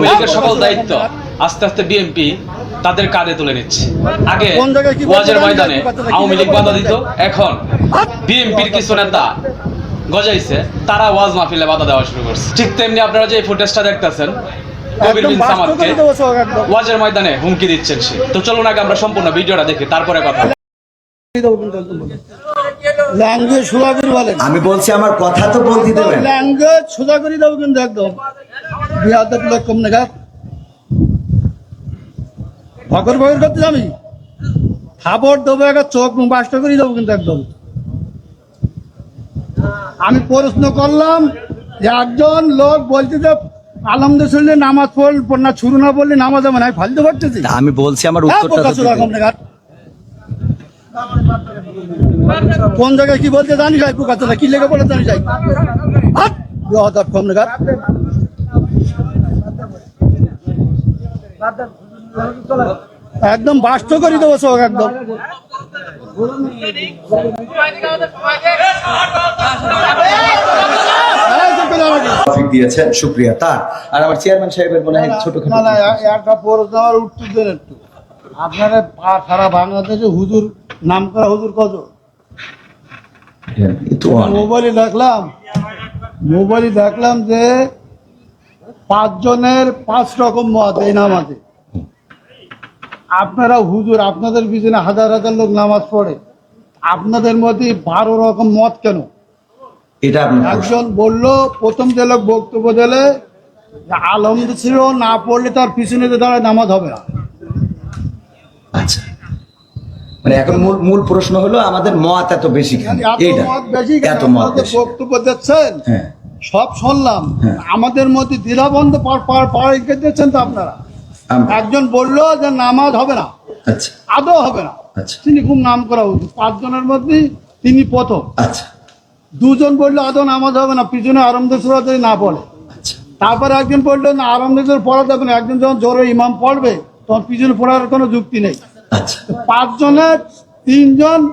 আওয়ামী লীগের সকল দায়িত্ব আস্তে আস্তে বিএনপি তাদের কাঁধে তুলে নিচ্ছে। আগে ওয়াজের ময়দানে আওয়ামী লীগ বাধা দিত এখন বিএনপির কিছু নেতা গজাইছে তারা ওয়াজ মাহফিলে বাধা দেওয়া শুরু করছে। ঠিক তেমনি আপনারা যে ফুটেজটা দেখতেছেন কবির বিন সামাদকে ওয়াজের ময়দানে হুমকি দিচ্ছেন সে। তো চলুন আগে আমরা সম্পূর্ণ ভিডিওটা দেখি তারপরে কথা বলি। ল্যাঙ্গুয়েজ সোজা করে বলেন। আমি বলছি আমার কথা তো বলতে দেবেন। ল্যাঙ্গুয়েজ সোজা করে দেবো কিন্তু একদম। বিহাদব লোক কম নাগাদ ভগর ভগর করতে আমি খাবার দেবো একটা চোখ বাসটা করে দেবো কিন্তু একদম আমি প্রশ্ন করলাম যে একজন লোক বলছে যে আলমদুল্লাহ নামাজ পড়ল না ছুরু না বললে নামাজ হবে না ফালতে পারতেছি আমি বলছি আমার হ্যাঁ, উত্তরটা। কোন জায়গায় কি বলতে জানি যাই হলো, কি লেগে বলে জানি যাই হাট! কম দেখার। একদম বাস্ত করে দেবো সব একদম। এই যে পেলে আমাকে। টপিক দিয়েছেন শুক্রিয়া তার। আর আমার চেয়ারম্যান সাহেবের মনে হয় ছোট না না এ- একটা প্রশ্ন উত্তর দেন একটু। আপনারা পা- সারা বাংলাদেশে হুজুর নাম করা হুজুর কত মোবাইলে দেখলাম মোবাইলে দেখলাম যে পাঁচজনের পাঁচ রকম মত এই নামাজে। আপনারা হুজুর আপনাদের পিছনে হাজার হাজার লোক নামাজ পড়ে। আপনাদের মধ্যে বারো রকম মত কেন? এটা একজন বলল প্রথম যে লোক বক্তব্য দিলে যে আলমদ ছিল না পড়লে তার পিছনে দাঁড়ায় নামাজ হবে না। আচ্ছা। মানে এখন মূল মূল প্রশ্ন হলো আমাদের মত এত বেশি কেন? এত মত বেশি এত মত বক্তব্য দিচ্ছেন হ্যাঁ। সব শুনলাম। হ্যাঁ। আমাদের মধ্যে পার দিচ্ছেন তো আপনারা। একজন বলল যে নামাজ হবে না। আচ্ছা। আদৌ হবে না। আচ্ছা। তিনি খুব নাম করা উচিত। পাঁচজনের মধ্যে তিনি প্রথম। আচ্ছা। দুজন বলল আদৌ নামাজ হবে না? পিছনে আরামদের সুরা যদি না পড়ে আচ্ছা। তারপরে একজন বলল না আরামদের পড়া যাবে না। একজন যখন জোরে ইমাম পড়বে তখন পিছনে পড়ার কোনো যুক্তি নেই। পাঁচজনের তিনজন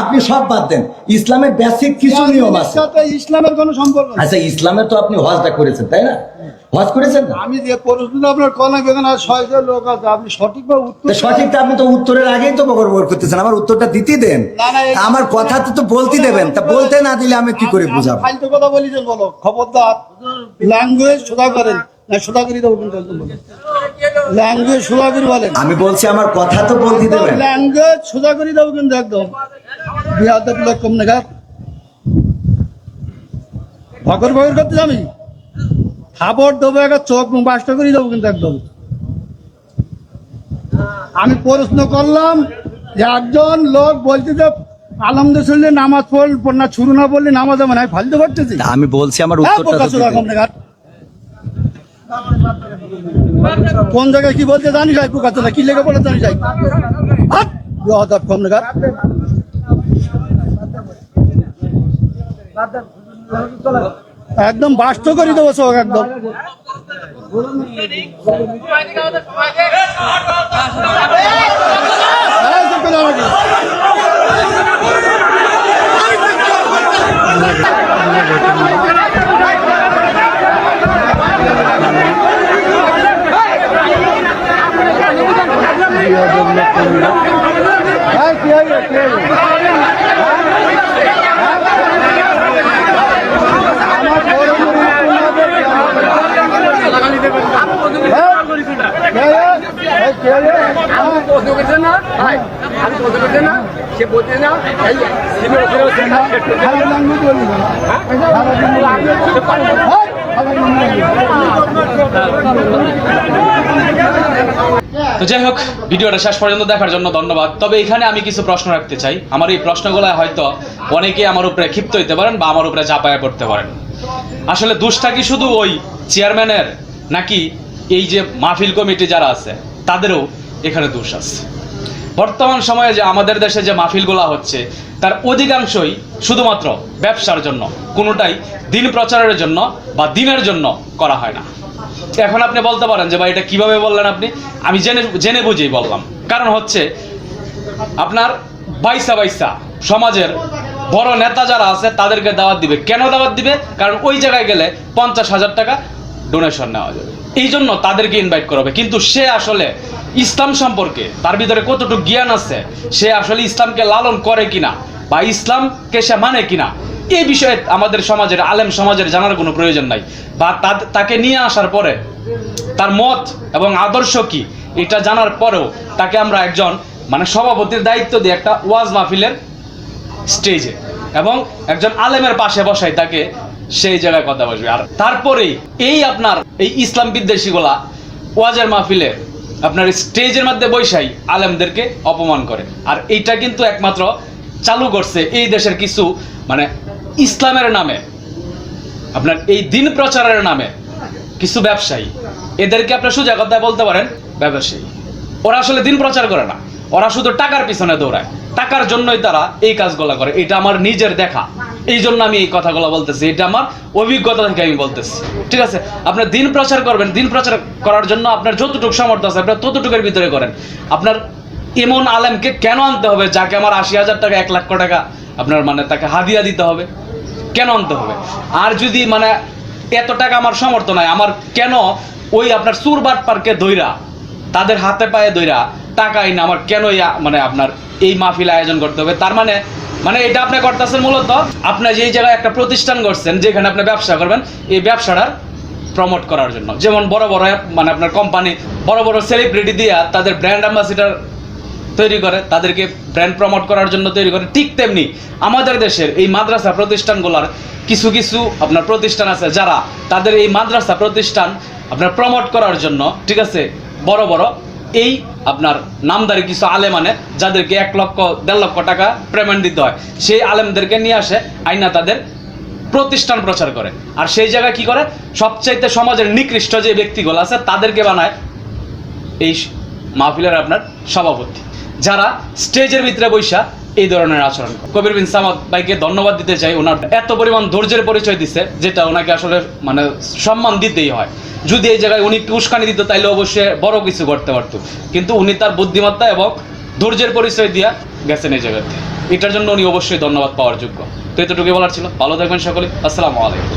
আপনি সব বাদ দেন। ইসলামের বেসিক কিছু নিয়ম আছে। ইসলামের কোনো সম্পর্ক আচ্ছা ইসলামের তো আপনি হজটা করেছেন তাই না? হজ করেছেন আমি যে প্রশ্নটা আপনার কলা বেগান আর ছয়জন লোক আছে আপনি সঠিকভাবে উত্তর তা সঠিকটা আপনি তো উত্তরের আগেই তো বকর করতেছেন আমার উত্তরটা দিতে দেন। আমার কথা তো তো বলতে দেবেন তা বলতে না দিলে আমি কি করে বুঝাবো? ফালতু কথা বলিছেন বলো খবরদার ল্যাঙ্গুয়েজ সোজা করেন। না সোজা করে দেবো বলো ল্যাঙ্গুয়েজ সোজা করে বলেন। আমি বলছি আমার কথা তো বলতে দেবেন। ল্যাঙ্গুয়েজ সোজা করে দেবো কিন্তু একদম। বিহাদব লোক কম নাগাদ ভগর ভগর করতে আমি খাবার দেবো একটা চোখ মুখ বাসটা করে দেবো কিন্তু একদম। আমি প্রশ্ন করলাম যে একজন লোক বলছে যে আলমদুল্লাহ নামাজ পড়ল না ছুরু না বললে নামাজ হবে না ফালতে পারতেছি আমি বলছি আমার হ্যাঁ, উত্তরটা প্রকাশ তো হলো দিতে এখন দেখার। কোন জায়গায় কি বলতে জানি যাই পোকা কি লেগে বলে জানি যাই। একদম বাস্ত করে দেবো সব একদম এই যে পেলে আমাকে। হ্যাঁ, কি হয়েছে, কি হয়েছে? আমার বড় বড় হ্যাঁ? হ্যাঁ? এই কে রে? আমি প্রশ্ন করছে না ভাই আমি প্রশ্ন করছে না সে বলছে না এই তো যাই হোক, ভিডিওটা শেষ পর্যন্ত দেখার জন্য ধন্যবাদ। তবে এখানে আমি কিছু প্রশ্ন রাখতে চাই। আমার এই প্রশ্নগুলো হয়তো অনেকে আমার উপরে ক্ষিপ্ত হইতে পারেন বা আমার উপরে চাপায়া করতে পারেন। আসলে দোষটা কি শুধু ওই চেয়ারম্যানের নাকি এই যে মাহফিল কমিটি যারা আছে, তাদেরও এখানে দোষ আছে? বর্তমান সময়ে যে আমাদের দেশে যে মাহফিলগুলো হচ্ছে, তার অধিকাংশই শুধুমাত্র ব্যবসার জন্য, কোনোটাই দিন প্রচারের জন্য বা দিনের জন্য করা হয় না। এখন আপনি বলতে পারেন যে ভাই, এটা কীভাবে বললেন আপনি? আমি জেনে জেনে বুঝেই বললাম। কারণ হচ্ছে, আপনার বাইসা বাইসা সমাজের বড় নেতা যারা আছে, তাদেরকে দাওয়াত দিবে। কেন দাওয়াত দিবে? কারণ ওই জায়গায় গেলে পঞ্চাশ হাজার টাকা ডোনেশন নেওয়া যাবে। এই জন্য তাদেরকে ইনভাইট করা হবে। কিন্তু সে আসলে ইসলাম সম্পর্কে, তার ভিতরে কতটুকু জ্ঞান আছে, সে আসলে ইসলামকে লালন করে কিনা, বা ইসলামকে সে মানে কিনা এই বিষয়ে আমাদের সমাজের, আলেম সমাজের জানার কোনো প্রয়োজন নাই। বা তাকে নিয়ে আসার পরে তার মত এবং আদর্শ কি, এটা জানার পরেও তাকে আমরা একজন মানে সভাপতির দায়িত্ব দিয়ে একটা ওয়াজ মাহফিলের স্টেজে এবং একজন আলেমের পাশে বসাই তাকে সেই জায়গায় কথা বসবে। আর তারপরেই এই আপনার, এই ইসলাম বিদ্বেষীগুলা ওয়াজের মাহফিলে আপনার স্টেজের মধ্যে বৈশাই আলেমদেরকে অপমান করে। আর এইটা কিন্তু একমাত্র চালু করছে এই দেশের কিছু মানে ইসলামের নামে, আপনার এই দিন প্রচারের নামে কিছু ব্যবসায়ী, এদেরকে আপনার সোজা কথা বলতে পারেন, ব্যবসায়ী। ওরা আসলে দিন প্রচার করে না। ওরা শুধু টাকার পিছনে দৌড়ায়। টাকার জন্যই তারা এই কাজগুলো করে। এটা আমার নিজের দেখা। এই জন্য আমি এই কথাগুলো বলতেছি। এটা আমার অভিজ্ঞতা থেকে আমি বলতেছি। ঠিক আছে? আপনার দিন প্রচার করবেন। দিন প্রচার করার জন্য আপনার যতটুকু সামর্থ্য আছে, আপনার ততটুকুর ভিতরে করেন। আপনার এমন আলেমকে কেন আনতে হবে, যাকে আমার আশি হাজার টাকা, এক লাখ টাকা আপনার মানে তাকে হাদিয়া দিতে হবে? কেন আনতে হবে? আর যদি মানে এত টাকা আমার সমর্থ নাই, আমার কেন ওই আপনার সুরবাট পার্কে দইরা, তাদের হাতে পায়ে দইরা টাকা না আমার কেন মানে আপনার এই মাহফিল আয়োজন করতে হবে? তার মানে মানে এটা আপনি করতেছেন মূলত আপনি যেই জায়গায় একটা প্রতিষ্ঠান করছেন যেখানে আপনি ব্যবসা করবেন, এই ব্যবসাটার প্রমোট করার জন্য। যেমন বড় বড় মানে আপনার কোম্পানি বড় বড় সেলিব্রিটি দিয়া তাদের ব্র্যান্ড অ্যাম্বাসিডার তৈরি করে, তাদেরকে ব্র্যান্ড প্রমোট করার জন্য তৈরি করে। ঠিক তেমনি আমাদের দেশের এই মাদ্রাসা প্রতিষ্ঠানগুলোর কিছু কিছু আপনার প্রতিষ্ঠান আছে যারা তাদের এই মাদ্রাসা প্রতিষ্ঠান আপনার প্রমোট করার জন্য, ঠিক আছে, বড় বড় এই আপনার নামদারি কিছু আলেমানে যাদেরকে এক লক্ষ, দেড় লক্ষ টাকা পেমেন্ট দিতে হয়, সেই আলেমদেরকে নিয়ে আসে, আইনা তাদের প্রতিষ্ঠান প্রচার করে। আর সেই জায়গায় কি করে? সবচাইতে সমাজের নিকৃষ্ট যে ব্যক্তিগুলো আছে, তাদেরকে বানায় এই মাহফিলের আপনার সভাপতি। যারা স্টেজের ভিতরে বৈশা এই ধরনের আচরণ। কবির বিন সামাদ ভাইকে ধন্যবাদ দিতে চাই। ওনার এত পরিমাণ ধৈর্যের পরিচয় দিছে, যেটা ওনাকে আসলে মানে সম্মান দিতেই হয়। যদি এই জায়গায় উনি একটু উস্কানি দিত, তাইলে অবশ্যই বড় কিছু করতে পারতো। কিন্তু উনি তার বুদ্ধিমত্তা এবং ধৈর্যের পরিচয় দিয়া গেছেন এই জায়গাতে। এটার জন্য উনি অবশ্যই ধন্যবাদ পাওয়ার যোগ্য। তো এতটুকু বলার ছিল। ভালো থাকবেন সকলে। আসসালামু আলাইকুম।